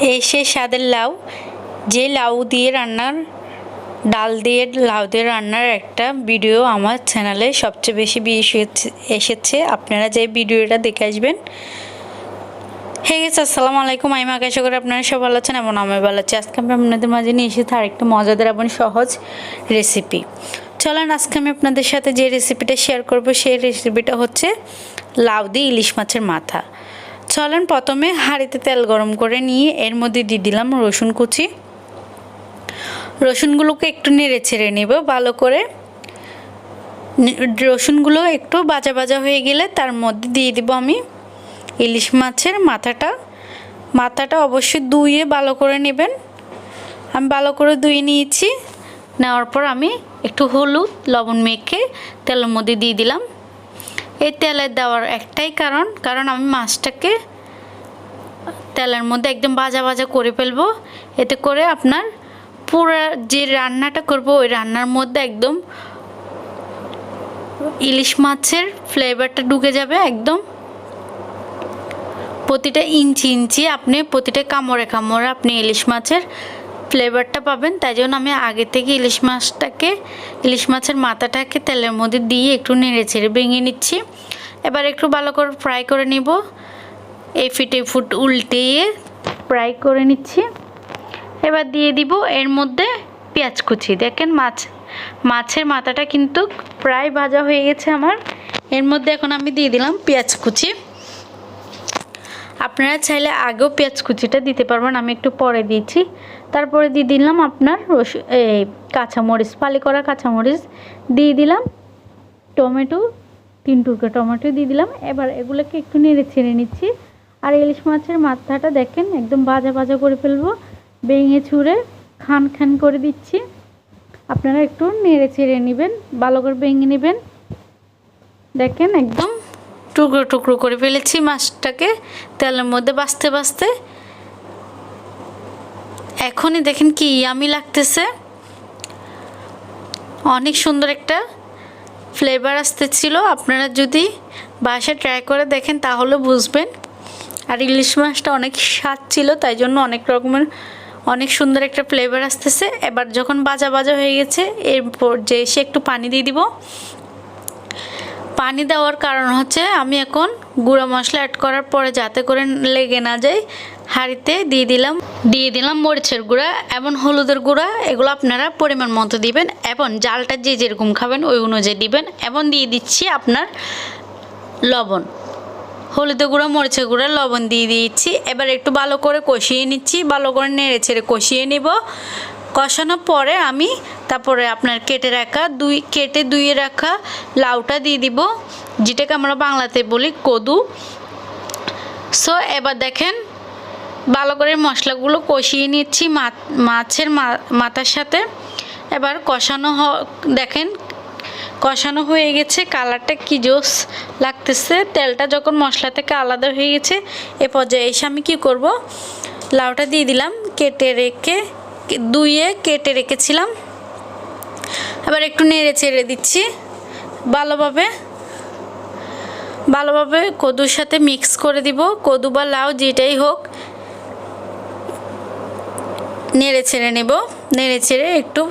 এই সে স্বাদের লাউ, যে লাউ দিয়ে রান্নার, ডাল দিয়ে লাউ দিয়ে রান্নার একটা ভিডিও আমার চ্যানেলে সবচেয়ে বেশি এসেছে- আপনারা যে ভিডিওটা দেখে আসবেন। হে গেছে আসসালামু আলাইকুম। আমি আশা করে আপনারা সব ভালো আছেন এবং আমি ভালো আছি। আজকে আমি আপনাদের মাঝে নিয়ে এসেছি আরেকটা মজাদার এবং সহজ রেসিপি চলেন, আজকে আমি আপনাদের সাথে যে রেসিপিটা শেয়ার করব, সেই রেসিপিটা হচ্ছে লাউ দিয়ে ইলিশ মাছের মাথা। চলেন প্রথমে হাঁড়িতে তেল গরম করে নিয়ে এর মধ্যে দিয়ে দিলাম রসুন কুচি। রসুনগুলোকে একটু নেড়ে ছেড়ে নেব ভালো করে। রসুনগুলো একটু বাজা বাজা হয়ে গেলে তার মধ্যে দিয়ে দিব আমি ইলিশ মাছের মাথাটা। মাথাটা অবশ্যই ধুয়ে ভালো করে নেবেন। আমি ভালো করে ধুয়ে নিয়েছি। নেওয়ার পর আমি একটু হলুদ লবণ মেখে তেলের মধ্যে দিয়ে দিলাম। এই তেলে দেওয়ার একটাই কারণ কারণ আমি মাছটাকে তেলের মধ্যে একদম ভাজা ভাজা করে ফেলব। এতে করে আপনার পুরো যে রান্নাটা করব, ওই রান্নার মধ্যে একদম ইলিশ মাছের ফ্লেভারটা ঢুকে যাবে একদম। প্রতিটা ইঞ্চি ইঞ্চি আপনি, প্রতিটা কামড়ে কামড়ে আপনি ইলিশ মাছের ফ্লেভারটা পাবেন, তাই জন্য আমি আগে থেকে ইলিশ মাছটাকে, ইলিশ মাছের মাথাটাকে তেলের মধ্যে দিয়ে একটু নেড়ে ছেড়ে ভেঙে নিচ্ছি। এবার একটু ভালো করে ফ্রাই করে নিব। এই ফিট ফুট উল্টিয়ে ফ্রাই করে নিচ্ছি। এবার দিয়ে দিব এর মধ্যে পেঁয়াজ কুচি। দেখেন মাছ, মাছের মাথাটা কিন্তু প্রায় ভাজা হয়ে গেছে আমার। এর মধ্যে এখন আমি দিয়ে দিলাম পেঁয়াজ কুচি। আপনারা চাইলে আগেও পেঁয়াজ কুচিটা দিতে পারবেন, আমি একটু পরে দিয়েছি তারপরে দিয়ে দিলাম আপনার রসুন এই কাঁচামরিচ, ফালি করা কাঁচামরিচ দিয়ে দিলাম। টমেটো, তিন টুকরো টমেটো দিয়ে দিলাম। এবার এগুলোকে একটু নেড়ে ছেড়ে নিচ্ছি। আর ইলিশ মাছের মাথাটা দেখেন, একদম বাজা বাজা করে ফেলব। ভেঙে ছুঁড়ে খান খান করে দিচ্ছি। আপনারা একটু নেড়ে ছেড়ে নেবেন, ভালো করে ভেঙে নেবেন। দেখেন একদম টুকরো টুকরো করে ফেলেছি মাছটাকে তেলের মধ্যে বাছতে বাছতে এখনই দেখেন কি ইয়ামি লাগতেছে। অনেক সুন্দর একটা ফ্লেভার আসতেছিল। আপনারা যদি বাসায় ট্রাই করে দেখেন তাহলে বুঝবেন। আর ইলিশ মাছটা অনেক স্বাদ ছিল, তাই জন্য অনেক রকমের অনেক সুন্দর একটা ফ্লেভার আসতেছে। এবার যখন বাজা বাজা হয়ে গেছে, এরপর যে এসে একটু পানি দিয়ে দিব। পানি দেওয়ার কারণ হচ্ছে আমি এখন গুঁড়া মশলা অ্যাড করার পরে যাতে করে লেগে না যায়, হাঁড়িতে দিয়ে দিলাম। দিয়ে দিলাম মরিচের গুঁড়া এবং হলুদের গুঁড়া, এগুলো আপনারা পরিমাণ মতো দিবেন এবং জালটা যে যেরকম খাবেন ওই অনুযায়ী দিবেন এবং দিয়ে দিচ্ছি আপনার লবণ। হলুদের গুঁড়া, মরিচের গুঁড়া, লবণ দিয়ে দিয়েছি। এবার একটু ভালো করে কষিয়ে নিচ্ছি, ভালো করে নেড়ে ছেড়ে কষিয়ে নিব। কষানোর পরে আমি তারপরে আপনার কেটে রাখা দুই, কেটে দুইয়ে রাখা লাউটা দিয়ে দিব, যেটাকে আমরা বাংলাতে বলি কদু। সো এবার দেখেন ভালো করে মশলাগুলো কষিয়ে নিচ্ছি মাছের মাথার সাথে। এবার কষানো হ- দেখেন কষানো হয়ে গেছে, কালারটা কি জোস লাগতেছে। তেলটা যখন মশলা থেকে আলাদা হয়ে গেছে, এ পর্যায়ে এসে আমি কী করব? লাউটা দিয়ে দিলাম, কেটে রেখে, দুইয়ে কেটে রেখেছিলাম। এবার একটু নেড়ে ছেড়ে দিচ্ছি। ভালোভাবে ভালোভাবে কদুর সাথে মিক্স করে দিব। কদু বা লাউ যেটাই হোক, নেড়ে ছেড়ে নেব। নেড়ে ছেড়ে একটু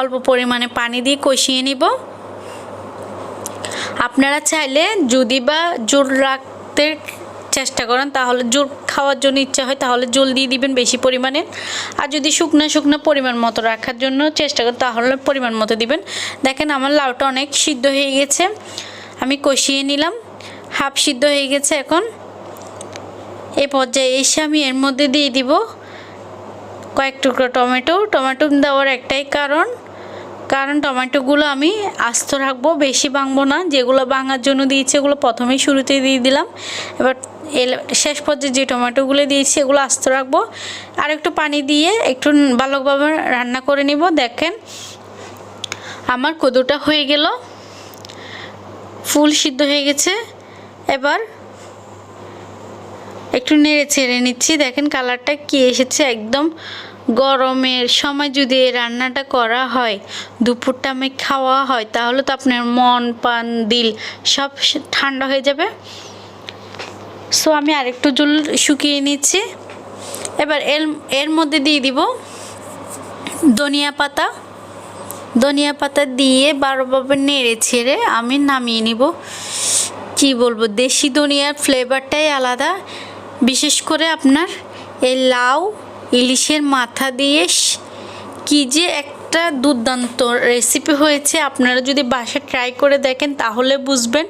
অল্প পরিমাণে পানি দিয়ে কষিয়ে নিব। আপনারা চাইলে যদি বা জোর রাখতে চেষ্টা করেন, তাহলে জোর খাওয়ার জন্য ইচ্ছা হয়, তাহলে জল দিয়ে দিবেন বেশি পরিমাণে। আর যদি শুকনো শুকনো পরিমাণ মতো রাখার জন্য চেষ্টা করেন, তাহলে পরিমাণ মতো দিবেন। দেখেন আমার লাউটা অনেক সিদ্ধ হয়ে গেছে। আমি কষিয়ে নিলাম, হাফ সিদ্ধ হয়ে গেছে এখন। এ পর্যায়ে এসে আমি এর মধ্যে দিয়ে দিব কয়েক টুকরো টমেটো। টমেটো দেওয়ার একটাই কারণ কারণ টমেটোগুলো আমি আস্ত রাখব, বেশি ভাঙবো না। যেগুলো ভাঙার জন্য দিয়েছি এগুলো প্রথমেই শুরুতেই দিয়ে দিলাম। এবার শেষ পর্যায়ে যে টমেটোগুলো দিয়েছি এগুলো আস্ত রাখব। আর একটু পানি দিয়ে একটু ভালোভাবে রান্না করে নিব। দেখেন, আমার কদুটা হয়ে গেল। ফুল সিদ্ধ হয়ে গেছে। এবার একটু নেড়ে ছেড়ে নিচ্ছি। দেখেন, কালারটা কি এসেছে একদম গরমের সময় যদি রান্নাটা করা হয়, দুপুরটা আমি খাওয়া হয়, তাহলে তো আপনার মন, পান, দিল সব ঠান্ডা হয়ে যাবে। সো আমি আরেকটু জল শুকিয়ে নিচ্ছি। এবার এর এর মধ্যে দিয়ে দিব ধনিয়া পাতা। ধনিয়া পাতা দিয়ে বারোভাবে নেড়ে ছেড়ে আমি নামিয়ে নিব। কি বলব, দেশি ধনিয়ার ফ্লেভারটাই আলাদা। বিশেষ করে আপনার এই লাউ ইলিশের মাথা দিয়ে কি যে একটা দুর্দান্ত রেসিপি হয়েছে। আপনারা যদি বাসায় ট্রাই করে দেখেন, তাহলে বুঝবেন।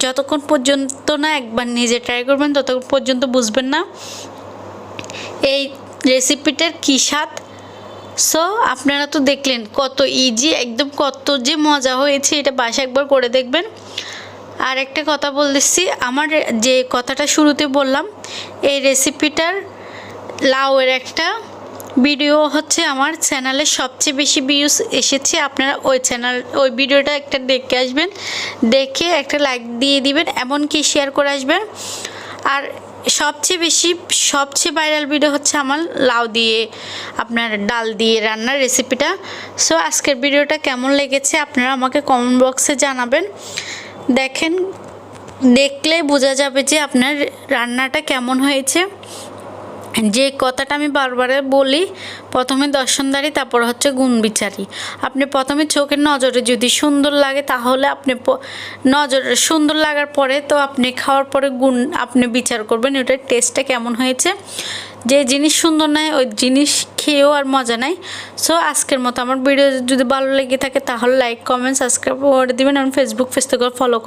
যতক্ষণ পর্যন্ত না একবার নিজে ট্রাই করবেন, ততক্ষণ পর্যন্ত বুঝবেন না। এই রেসিপিটার কী স্বাদ? সো আপনারা তো দেখলেন কত ইজি একদম কত যে মজা হয়েছে, এটা বাসা একবার করে দেখবেন। আর একটা কথা বলতেছি, আমার যে কথাটা শুরুতে বললাম, এই রেসিপিটার লাউয়ের একটা ভিডিও হচ্ছে আমার চ্যানেলে সবচেয়ে বেশি ভিউজ এসেছে। আপনারা ওই চ্যানেল, ওই ভিডিওটা একটা দেখে আসবেন। দেখে একটা লাইক দিয়ে দিবেন, এমনকি শেয়ার করে আসবেন। আর সবচেয়ে বেশি, সবচেয়ে ভাইরাল ভিডিও হচ্ছে আমার লাউ দিয়ে, আপনার ডাল দিয়ে রান্নার রেসিপিটা সো আজকের ভিডিওটা কেমন লেগেছে আপনারা আমাকে কমেন্ট বক্সে জানাবেন। দেখেন, দেখলে বোঝা যাবে যে আপনার রান্নাটা কেমন হয়েছে। যে কথাটা আমি বারবার বলি, প্রথমে দর্শনদারি তারপর হচ্ছে গুণ বিচারি আপনি প্রথমে চোখের নজরে যদি সুন্দর লাগে, তাহলে আপনি নজরে সুন্দর লাগার পরে তো আপনি খাওয়ার পরে গুণ, আপনি বিচার করবেন ওটার টেস্টটা কেমন হয়েছে। যে জিনিস সুন্দর নয় ওই জিনিস খেয়েও আর মজা নাই। সো আজকের মতো আমার ভিডিও যদি ভালো লেগে থাকে, তাহলে লাইক কমেন্ট সাবস্ক্রাইব করে দেবেন। এবং ফেসবুক পেজ থেকে ফলো করে